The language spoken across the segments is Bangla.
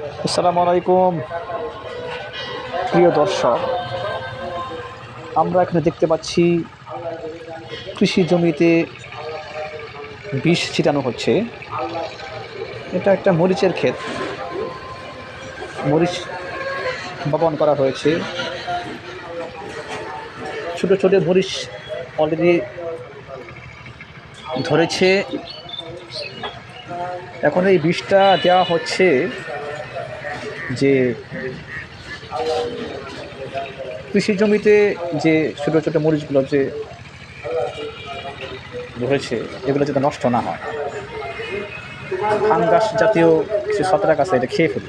আসসালামু আলাইকুম। প্রিয় দর্শক, আমরা এখানে দেখতে পাচ্ছি কৃষি জমিতে বিষ ছিটানো হচ্ছে। এটা একটা মরিচের ক্ষেত। মরিচ বপন করা হয়েছে। ছোটো ছোটো মরিচ অলরেডি ধরেছে। এখন এই বিষটা দেওয়া হচ্ছে যে কৃষি জমিতে যে ছোটো ছোটো মরিচগুলো যে রয়েছে, এগুলো যাতে নষ্ট না হয়। ফাঙ্গাস জাতীয় কিছু ছত্রাক আছে, এটা খেয়ে ফেলে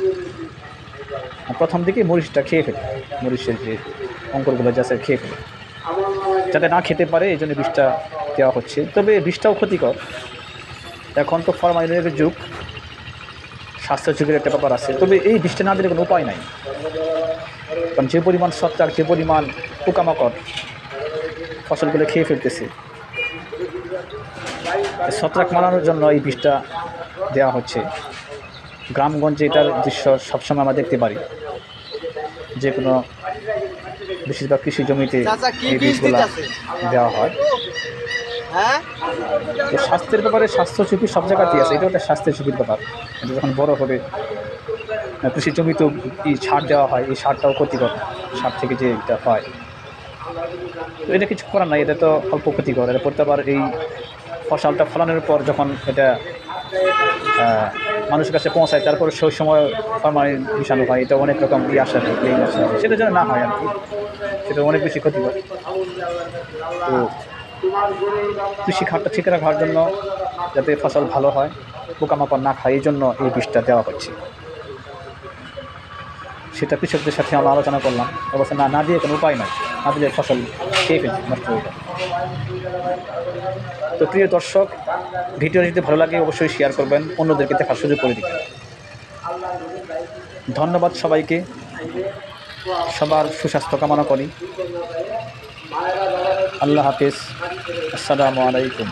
প্রথম দিকে মরিচটা খেয়ে ফেলে মরিচের যে অঙ্কুরগুলো যে আছে, খেয়ে ফেলে যাতে না খেতে পারে, এই জন্য বিষটা দেওয়া হচ্ছে। তবে বিষটাও ক্ষতিকর। এখন তো ফরমালিনের যুগ। স্বাস্থ্য যুগের একটা ব্যাপার আছে। তবে এই বৃষ্টি না দিলে কোনো উপায় নাই। কারণ যে পরিমাণ ছত্রাক যে পরিমাণ পোকামাকড় ফসলগুলো খেয়ে ফেলতেছে ছত্রাক মারানোর জন্য এই বিষটা দেওয়া হচ্ছে। গ্রামগঞ্জে এটার দৃশ্য সবসময় আমরা দেখতে পারি। যে কোনো বেশিরভাগ কৃষি জমিতে এই বীজ বীজগুলা দেওয়া হয়। হ্যাঁ? স্বাস্থ্যের ব্যাপারে স্বাস্থ্য ঝুঁকি সব জায়গাতেই আছে। এটাও একটা স্বাস্থ্যের ঝুঁকির ব্যাপার। এটা যখন বড় হবে, কৃষি জমিতেও এই সার দেওয়া হয়, এই সারটাও ক্ষতিকর, সার থেকে যে এটা হয়। তো এটা কিছু করার নাই, এটা তো অল্প ক্ষতিকর। এটা পড়তে আবার এই ফসলটা ফলানোর পর যখন এটা মানুষের কাছে পৌঁছায়, তারপর সেই সময় ফরমালিন মিশানো হয়। এটা অনেক রকম claim আসে। সেটা যেন না হয় আর কি, সেটা অনেক বেশি ক্ষতিকর। তো কৃষি খাতটা ঠিক রাখার জন্য যাতে ফসল ভালো হয়, পোকামাকড় না খায়, এই জন্য এই বীজটা দেওয়া হচ্ছে। সেটা কৃষকদের সাথে আমরা আলোচনা করলাম। অবশ্য না না দিয়ে কোনো উপায় নাই। না দিলে ফসল খেয়ে ফেলছে নষ্ট হয়ে যায় তো প্রিয় দর্শক ভিডিও যদি ভালো লাগে অবশ্যই শেয়ার করবেন, অন্যদেরকে দেখার সুযোগ করে দিবেন। ধন্যবাদ সবাইকে। সবার সুস্বাস্থ্য কামনা করি। আল্লাহ হাফিজ। আসসালামু আলাইকুম।